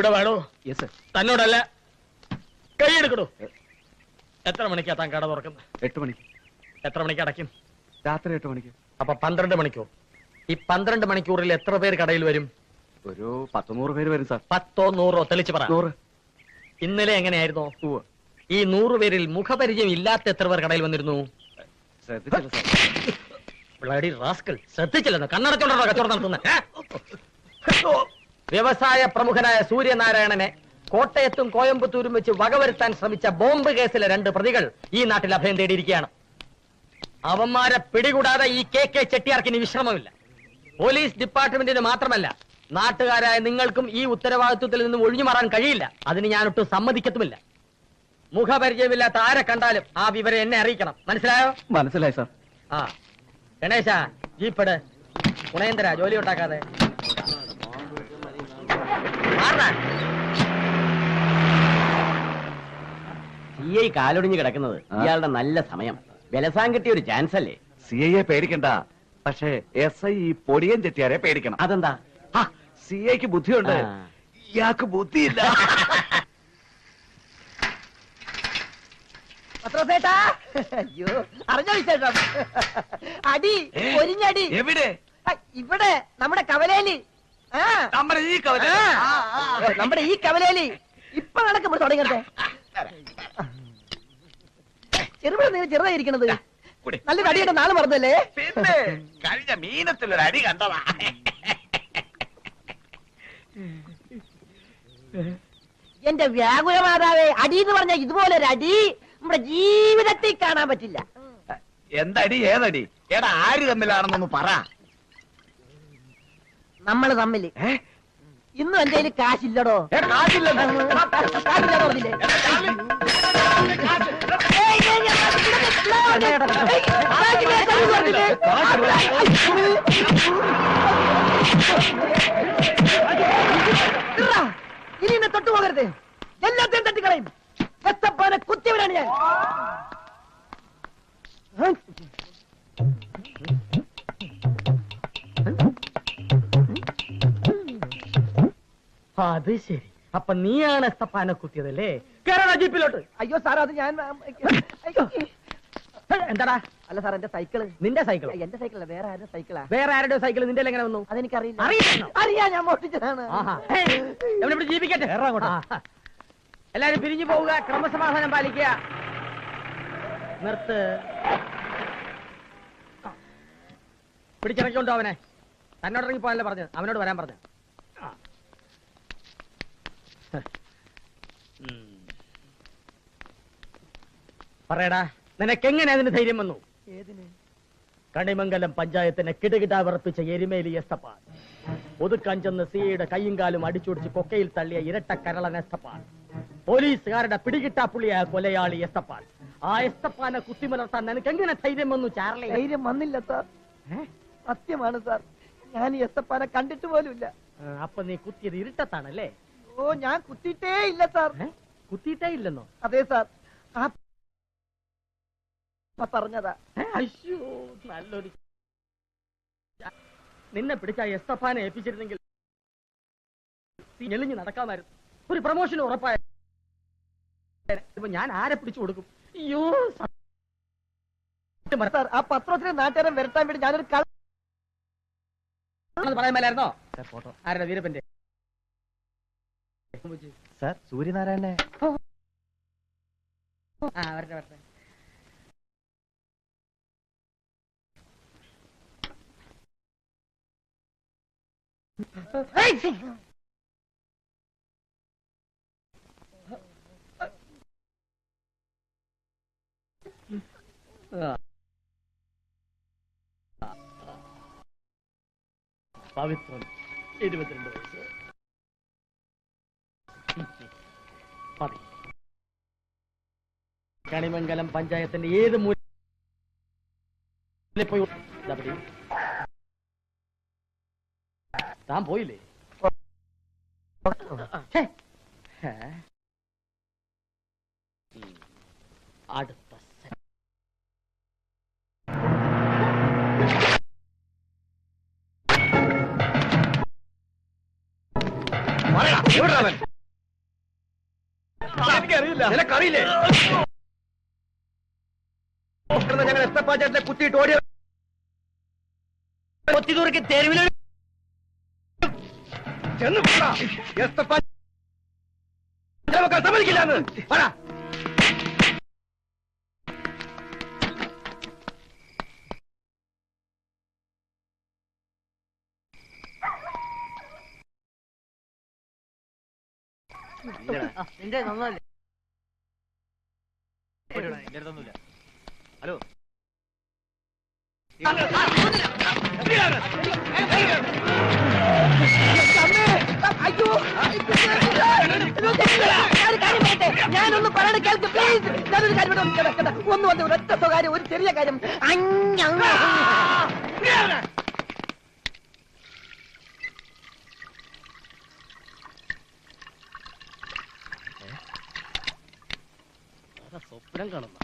ഇവിടെ വേണോ തന്നോടല്ല. കൈയെടുക്കണോ എത്ര മണിക്കാ താൻ കട തുറക്കുന്നത്? എട്ട് മണിക്ക്. എത്ര മണിക്ക് അടയ്ക്കും? രാത്രി എട്ട് മണിക്ക്. അപ്പൊ പന്ത്രണ്ട് മണിക്കൂർ ഈ പന്ത്രണ്ട് മണിക്കൂറിൽ എത്ര പേര് കടയിൽ വരും? ഒരു പത്തുനൂറ് പേര് വരും സാർ. പത്തോ നൂറോ? തെളിച്ച് പറ. നൂറ്. ഇന്നലെ എങ്ങനെയായിരുന്നു. ഈ നൂറ് പേരിൽ മുഖപരിചയം ഇല്ലാത്ത എത്ര പേർ കടയിൽ വന്നിരുന്നു? ശ്രദ്ധിച്ചില്ല ശ്രദ്ധിച്ചില്ലെന്ന് കണ്ണടച്ചോണ്ടോ കച്ചവടം നടത്തുന്നത് വ്യവസായ പ്രമുഖനായ സൂര്യനാരായണനെ കോട്ടയത്തും കോയമ്പത്തൂരും വെച്ച് വകവരുത്താൻ ശ്രമിച്ച ബോംബ് കേസിലെ രണ്ട് പ്രതികൾ ഈ നാട്ടിൽ അഭയം തേടിയിരിക്കുകയാണ്. അവന്മാരെ പിടികൂടാതെ ഈ കെ കെ ചെട്ടിയാർക്കിന് വിശ്രമമില്ല. പോലീസ് ഡിപ്പാർട്ട്മെന്റിന് മാത്രമല്ല നാട്ടുകാരായ നിങ്ങൾക്കും ഈ ഉത്തരവാദിത്വത്തിൽ നിന്ന് ഒഴിഞ്ഞു മാറാൻ കഴിയില്ല. അതിന് ഞാനൊട്ടും സമ്മതിക്കത്തുമില്ല. മുഖപരിചയമില്ലാത്ത ആരെ കണ്ടാലും ആ വിവരം എന്നെ അറിയിക്കണം. മനസ്സിലായോ? മനസ്സിലായി സർ. ആ. ഗണേശ ജീപ്പട് ഗുണേന്ദ്ര ജോലി ഉണ്ടാക്കാതെ. സി ഐ കാലൊടിഞ്ഞ് കിടക്കുന്നത് ഇയാളുടെ നല്ല സമയം. ബലസാൻ കിട്ടിയ ഒരു ചാൻസ് അല്ലേ? സി ഐയെ പേടിക്കണ്ട. പക്ഷേ എസ് ഐ ഈ പൊടിയൻ ചെട്ടിയാരെ പേടിക്കണം. അതെന്താ? സി ഐക്ക് ബുദ്ധിയുണ്ട്. ഇയാൾക്ക് ബുദ്ധിയില്ല. പത്രോസേട്ടാ. അയ്യോ അറിഞ്ഞ വിശേഷം? അടി എവിടെ? ഇവിടെ നമ്മുടെ കവലേലി. ആ. നമ്മുടെ ഈ കവല ആ, നമ്മുടെ ഈ കവലേലി. ഇപ്പൊ നടക്കുമ്പോ തുടങ്ങട്ടെ ചെറുവിടെ നീ ചെറുതായിരിക്കണത്. നല്ല അടിയുടെ നാളെ മറന്നല്ലേ? പിന്നെ കഴിഞ്ഞ മീനത്തിലൊരു അടി കണ്ടതാ. എന്റെ വ്യാകുല മാതാവേ അടി എന്ന് പറഞ്ഞ ഇതുപോലെ ഒരു അടി നമ്മുടെ ജീവിതത്തിൽ കാണാൻ പറ്റില്ല. എന്തടി ഏതടി? എടാ ആര് തമ്മിലാണെന്നൊന്ന് പറ. നമ്മൾ തമ്മിൽ. ഏ? ഇന്നും എന്റെ കയ്യിൽ കാശില്ലടോ. ഏ, കാശില്ലെന്ന്. എടാ, കാശ്, പറഞ്ഞില്ലേ? എടാ, ഇനി എന്നെ തൊട്ടു പോകരുത് എല്ലാത്തെയും തട്ടിക്കളയും എത്തപ്പാനെ കുത്തിയവരാണ് ഞാൻ അത് ശരി. അപ്പൊ നീയാണ് എസ്തപ്പാനെ കുത്തിയതല്ലേ കേരള ജീപ്പിലോട്ട് അയ്യോ സാർ അത് ഞാൻ അയ്യോ. ഹേ, എന്താടാ? അല്ല സാർ എന്റെ സൈക്കിൾ. നിന്റെ സൈക്കിൾ എന്റെ സൈക്കിളല്ല വേറെ ആരുടെ സൈക്കിളാ? വേറെ ആരുടെ സൈക്കിൾ നിന്റെ എങ്ങനെ വന്നു? അതെനിക്കറിയില്ല. അറിയില്ലെന്നോ? അറിയാ ഞാൻ മോഷ്ടിച്ചതാണ്. എവിടെ ജീവിക്കട്ടെ. എല്ലാരും പിരിഞ്ഞു പോവുക ക്രമസമാധാനം പാലിക്കുക. നിർത്ത്. പിടിച്ചിറക്കിക്കൊണ്ടോ അവനെ? തന്നോട് ഇറങ്ങി പോകാനല്ലേ പറഞ്ഞത്? അവനോട് വരാൻ പറഞ്ഞു പറയടാ. നിനക്ക് എങ്ങനെ അതിന് ധൈര്യം വന്നു? കണിമംഗലം പഞ്ചായത്തിനെ കിടകിടാ വിറപ്പിച്ച എരുമേലി എസ്തപ്പാൻ. ഒതുക്കാൻ ചെന്ന് സിയുടെ കൈയും കാലും അടിച്ചൊടിച്ച് കൊക്കയിൽ തള്ളിയ ഇരട്ട കരളൻ എസ്തപ്പാൻ. പോലീസുകാരുടെ പിടികിട്ടാ പുള്ളിയായ കൊലയാളി എസ്തപ്പാൻ. ആ എസ്തപ്പാനെ കുത്തിമലർത്താൻ നിനക്ക് എങ്ങനെ ധൈര്യം വന്നു ചാർലി? ധൈര്യം വന്നില്ല സാർ. സത്യമാണ് സാർ. ഞാൻ ഈ എസ്തപ്പാനെ കണ്ടിട്ട് പോലുമില്ല. അപ്പൊ നീ കുത്തിയത് ഇരുട്ടത്താണല്ലേ? ഓ ഞാൻ കുത്തിയിട്ടേ ഇല്ല സാർ? കുത്തിയിട്ടേ ഇല്ലെന്നോ? അതെ സാർ. ആ പ- പറഞ്ഞതാ. അയ്യോ നല്ലൊരു നിന്നെ പിടിച്ച എസ്തഫാനെ ഏൽപ്പിച്ചിരുന്നെങ്കിൽ ഞെളിഞ്ഞ് നടക്കാമായിരുന്നു. ഒരു പ്രൊമോഷൻ ഉറപ്പായ ഇപ്പൊ ഞാൻ ആരെ പിടിച്ചു കൊടുക്കും? അയ്യോ ആ പത്രത്തിലെ നാട്ടുകാരൻ വരട്ടാൻ വേണ്ടി ഞാനൊരു കള പറയാൻ മേലായിരുന്നോ? ഫോട്ടോ. ആരുടെ? വീരപ്പന്റെ. സാർ സൂര്യനാരായണനെ. ആ വരട്ടെ വരട്ടെ. പവിത്രം ഇരുപത്തിരണ്ട് വയസ്സ്. മതി കണിമംഗലം പഞ്ചായത്തിന്റെ ഏത് മൂല പോയി താൻ പോയില്ലേ. അടുത്ത നിനക്കറിയില്ലേ? ഞങ്ങൾ എസ്തപ്പാ ചേട്ടനെ കുത്തിയിട്ട് ഓടിയ കൊത്തിതൂർക്ക് തെരുവിൽ ചെന്ന് സമ്മതിക്കില്ലാന്ന് പറ അയ്യോ ഞാനൊരു കാര്യം പറയട്ടെ ഞാനൊന്ന് പറയണ കേൾക്ക് പ്ലീസ് ഞാനൊരു കാര്യം ഒന്ന്. ഒന്ന് വന്ന് ഒരൊറ്റ സ്വകാര്യം ഒരു ചെറിയ കാര്യം. അഞ്ഞ സ്വപ്നം കാണുന്ന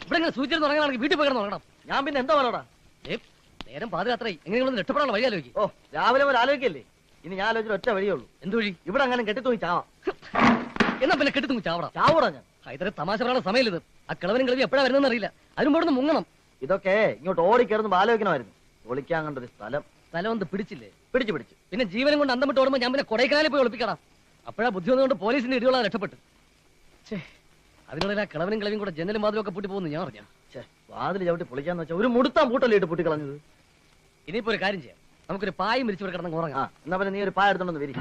ഇവിടെ ഇങ്ങനെ സൂചന തുടങ്ങണമെങ്കിൽ വീട്ടിൽ പോയി തുടങ്ങണം ഞാൻ പിന്നെ എന്താ പറയടാ ഏ, നേരം പാതിരാത്രി. എങ്ങനെയാണെന്ന് രക്ഷപ്പെടാനുള്ള വഴി ആലോചിക്കും ഓ രാവിലെ മുതൽ ആലോചിക്കല്ലേ? ഇനി ഞാൻ ആലോചിച്ച ഒറ്റ വഴിയേ ഉള്ളൂ. എന്ത് വഴി? ഇവിടെ അങ്ങനെ കെട്ടിത്തൂങ്ങി ചാവാം. എന്നാ പിന്നെ കെട്ടിത്തൂങ്ങി ചാവട ചാവൂടാ ഞാൻ. ഹൈദരെ തമാശ പറയാനുള്ള സമയമില്ലത് ആ കിളവനും കിളവി എപ്പോഴാ വരുന്നതെന്ന് അറിയില്ല അതിനും പോടുന്ന് മുങ്ങണം. ഇതൊക്കെ ഇങ്ങോട്ട് ഓടിക്കയറുന്ന ആലോചിക്കണമായിരുന്നു ഒളിക്കാൻ കണ്ട ഒരു സ്ഥലം. സ്ഥലം ഒന്ന് പിടിച്ചില്ലേ? പിടിച്ചു പിടിച്ചു. പിന്നെ ജീവനും കൊണ്ട് അന്തം വിട്ട് ഓടുമ്പോൾ ഞാൻ പിന്നെ കൊടൈക്കനാലിൽ പോയി ഒളിപ്പിക്കണം അപ്പോഴാ ബുദ്ധി വന്നുകൊണ്ട് പോലീസിന്റെ ഇടികളാ രക്ഷപ്പെട്ടു ഛേ. അതിനുള്ള ആ കിളവനും കിളവിയും കൂടെ ജനലും വാതിലൊക്കെ ഒക്കെ പൂട്ടി പോകുന്നു ഞാൻ അറിഞ്ഞു ഛേ വാതിൽ ചവിട്ടി പൊളിക്കാന്ന് വെച്ചാൽ ഒരു മുടുത്താൻ പൂട്ടല്ലേ ഇട്ട് പൊട്ടിക്കളഞ്ഞത്? ഇനിയിപ്പോ ഒരു കാര്യം ചെയ്യാം. നമുക്കൊരു പായം ഇവിടെ കിടന്ന് ഉറങ്ങാം. എന്നാ പിന്നെ നീ ഒരു പായ എടുത്തോണ്ടെന്ന് വരി.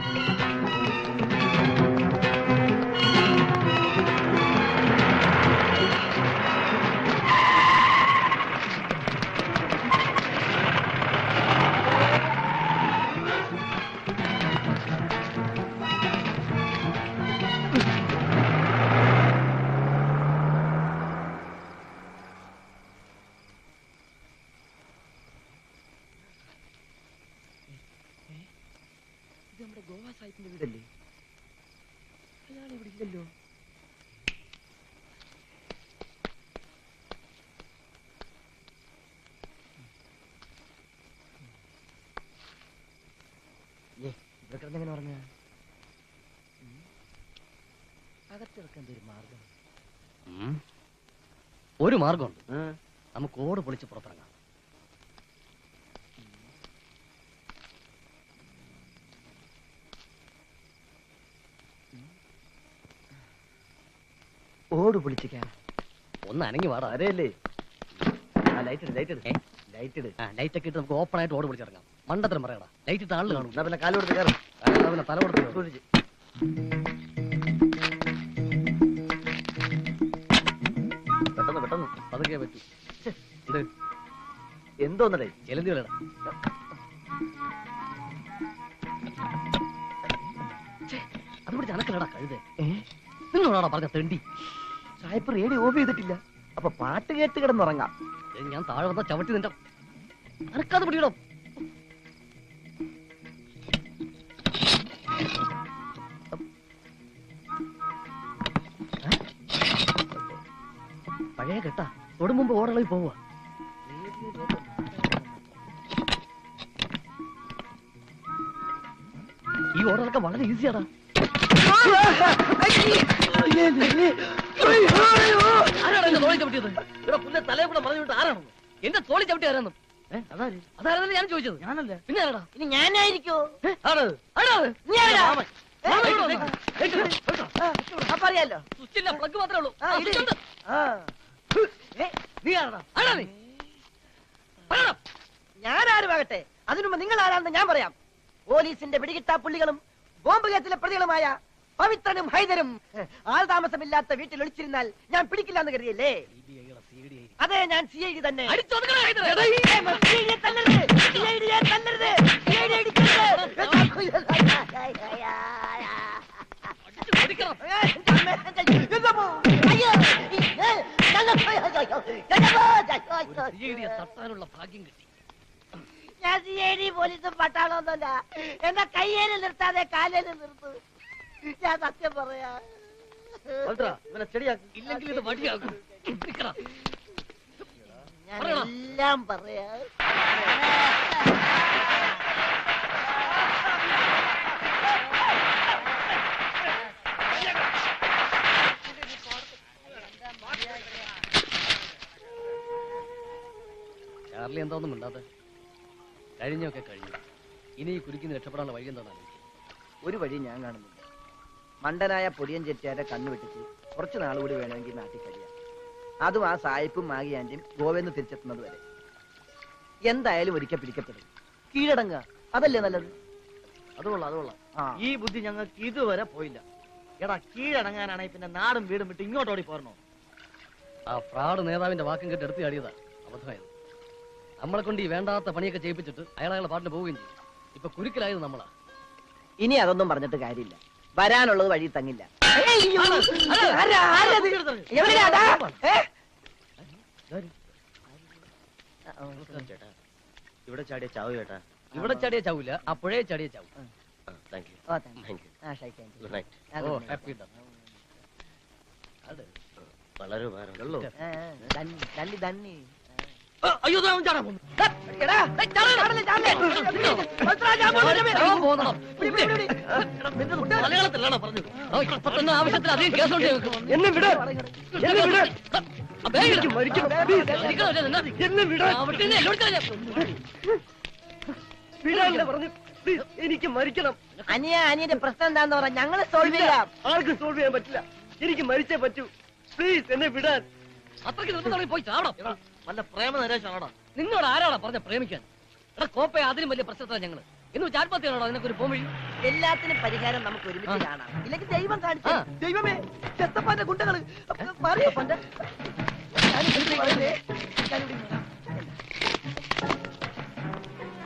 ഇവിടെ കിടന്നെങ്ങനെ ഉറങ്ങുക? അകത്തിറക്കാൻ ഒരു മാർഗം? ഒരു മാർഗമുണ്ട്. നമുക്ക് ഓട് പൊളിച്ച് പുറത്തിറങ്ങാം. ഓട് പൊളിച്ചിക്കാൻ ഒന്ന് അനങ്ങി വാടാ. ആരെയല്ലേ ആ ലൈറ്റ് ഇട് ലൈറ്റ് ഇട്. ലൈറ്റ് ഇട്. ആ ലൈറ്റ് ഒക്കെ ഇട്ട് നമുക്ക് ഓപ്പൺ ആയിട്ട് ഓട് പൊളിച്ചിറങ്ങാം മണ്ടത്തരം പറയടാ. ലൈറ്റ് ഇട്ട് ആൾ കാണും. എന്നാ പിന്നെ കാൽ കൊടുത്ത് കയറും. പിന്നെ തല കൊടുത്ത് സൂക്ഷിച്ച്. പെട്ടെന്ന് പെട്ടെന്ന്. പതുക്കെ പറ്റൂ. ഇത് എന്തോന്നടേ? ചെലന്തി വിളടാ അത് പിടിച്ച് അനക്കലടാ കഴുതേ. നിങ്ങളോടാ പറഞ്ഞ തെണ്ടി? സായിപ്പ് റേഡിയോ ഓഫ് ചെയ്തിട്ടില്ല. അപ്പൊ പാട്ട് കേട്ട് കിടന്നുറങ്ങാം. ഞാൻ താഴെ വന്ന ചവിട്ടി നിന്റെ അറക്കാതെ പിടിക്കണോ പഴയ കെട്ട. തൊടും മുമ്പ് ഓടളി പോവുക ഈ ഓടലൊക്കെ വളരെ ഈസിയാടാ ആരാണ് എന്റെ തോളി ചവിട്ടിയത്? ഇവിടെ പുല്ലെ തലയെ കൂടെ മറിഞ്ഞു വിട്ട് ആരാണ് എന്റെ തോളി ചവിട്ടി ആരാന്ന് അതാര്? അതാരല്ലേ ഞാൻ ചോദിച്ചത്. ഞാനല്ല? പിന്നെ ആരാടാ? ഇനി ഞാനായിരിക്കോ? ആണ് അപ്പൊ അറിയാലോ സ്വിച്ചില്ല പ്ലഗ് മാത്രമേ ഉള്ളൂ. നീ ആരാടാ? ആരാ നീ. ഞാനാരുമാകട്ടെ? അതിനുമ്പ് നിങ്ങൾ ആരാണെന്ന് ഞാൻ പറയാം. പോലീസിന്റെ പിടികിട്ടാ പുള്ളികളും ബോംബ് കേസിലെ പ്രതികളുമായ പവിത്രനും ഹൈദരും. ആൾതാമസമില്ലാത്ത വീട്ടിൽ ഒളിച്ചിരുന്നാൽ ഞാൻ പിടിക്കില്ല എന്ന് കരുതിയല്ലേ? അതെ ഞാൻ സി ഐ ഡി തന്നെ. തട്ടാനുള്ള ഭാഗ്യം കിട്ടി ഞാൻ സി ഐ ഡി പോലീസും പട്ടാളൊന്നുമല്ല എന്നെ കയ്യേൽ നിർത്താതെ കാലേൽ നിർത്ത്. ഞാൻ സത്യം പറയാ. ഇവനെ ചെടിയാക്കും ഇല്ലെങ്കിൽ ഇത് വടിയാക്കും ഞാൻ എല്ലാം പറയാ. ചാർലി എന്താന്നും മിണ്ടാതെ. കഴിഞ്ഞൊക്കെ കഴിഞ്ഞു. ഇനി ഈ കുരുക്കിന്ന് രക്ഷപ്പെടാനുള്ള വഴി എന്താണെന്ന് ഒരു വഴി ഞാൻ കാണുന്നില്ല. മണ്ടനായ പൊടിയൻ ചെറ്റിയാരെ കണ്ണു വെട്ടിച്ച് കുറച്ച് നാളുകൂടി കൂടി വേണമെങ്കിൽ നാട്ടിൽ കഴിയാം. അതും ആ സായിപ്പും മാഗിയാന്റെയും ഗോവെന്ന് തിരിച്ചെത്തുന്നത് വരെ. എന്തായാലും ഒരിക്കൽ പിടിക്കപ്പെടും. കീഴടങ്ങുക. അതല്ലേ നല്ലത്? അതുകൊള്ളാം അതുകൊള്ളാം ആ. ഈ ബുദ്ധി ഞങ്ങൾക്ക് ഇതുവരെ പോയില്ല. എടാ കീഴടങ്ങാനാണെങ്കിൽ പിന്നെ നാടും വീടും വിട്ട് ഇങ്ങോട്ട് ഓടി പോരണോ? ആ ഫ്രാഡ് നേതാവിന്റെ വാക്കും കേട്ട് എടുത്ത് ചാടിയതാ. അബദ്ധമായത്. നമ്മളെ കൊണ്ട് ഈ വേണ്ടാത്ത പണിയൊക്കെ ചെയ്യിപ്പിച്ചിട്ട് അയാൾ അയാളെ പാട്ടിന് പോവുകയും ചെയ്യും ഇപ്പൊ കുരുക്കിലായത് നമ്മളാ. ഇനി അതൊന്നും പറഞ്ഞിട്ട് കാര്യമില്ല. വരാനുള്ളത് വഴി തങ്ങില്ല? ഇവിടെ ചാടിയ ചാവ് ചേട്ടാ. ഇവിടെ ചാടിയ ചാവൂല. അപ്പോഴേ ചാടിയ ചാവും. Thank you oh. Good night. Happy അത് വളരെ ഉപകാരം. അയ്യോ ആവശ്യത്തിൽ അധികം കേസുണ്ട്. എന്നെ വിട്. എന്നെ വിട്? എന്നെ? പറഞ്ഞു. എനിക്ക് മരിക്കണം. അനിയ അനിയന്റെ പ്രശ്നം എന്താന്ന് പറഞ്ഞ ഞങ്ങൾ സോൾവ് ചെയ്യാം. ആർക്കും സോൾവ് ചെയ്യാൻ പറ്റില്ല. എനിക്ക് മരിച്ചേ പറ്റൂ. പ്ലീസ് എന്നെ വിടാൻ. അത്രയ്ക്ക് നിർബന്ധമാണെങ്കിൽ പോയി ചാടാം നല്ല വല്ല പ്രേമ നരേശാണോടാ നിന്നോട് ആരാടാ പറഞ്ഞ പ്രേമിക്കാൻ? എടാ കോപ്പയെ അതിലും വലിയ പ്രശ്നത്തിലാണ് ഞങ്ങൾ. ഇന്ന് ചാത്മഹത്യയാണോ അതിനൊക്കെ ഒരു പോംവഴി എല്ലാത്തിനും പരിഹാരം നമുക്ക് ഒരുമിച്ച് കാണാം. ഇല്ലെങ്കിൽ ദൈവം കാണിച്ചു. ദൈവമേ ചെത്തപ്പാന്റെ ഗുണ്ടകൾ. പറയേ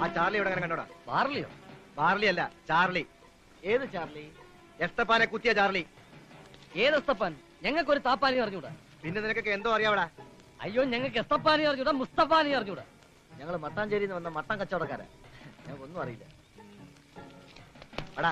ആ ചാർലി ഇവിടെ അങ്ങനെ കണ്ടോടാ? ബാർലിയോ ബാർലി അല്ല ചാർലി. ഏത് ചാർലി? എസ്തപ്പാനെ കുത്തിയ ചാർലി. ഏത് എസ്തപ്പാൻ? ഞങ്ങൾക്ക് ഒരു താപ്പാനി അറിഞ്ഞൂടാ. പിന്നെ നിനക്കൊക്കെ എന്തോ അറിയാവടാ? അയ്യോ ഞങ്ങൾക്ക് എസ്തപ്പാനി അറിഞ്ഞൂടാ മുസ്തഫാനി അറിഞ്ഞൂടാ. ഞങ്ങൾ മട്ടാഞ്ചേരിയിൽ നിന്ന് വന്ന മട്ടൻ കച്ചവടക്കാരാ. ഞങ്ങൾക്കൊന്നും അറിയില്ല. എടാ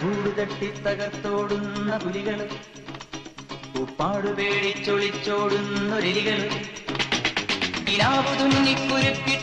കൂടുതട്ടി തകർത്തോടുന്ന പുലികൾ ഉപ്പാടു പേടിച്ചൊളിച്ചോടുന്നൊരെലികൾ കിനാവു തുന്നിക്കുരുക്കിട്ട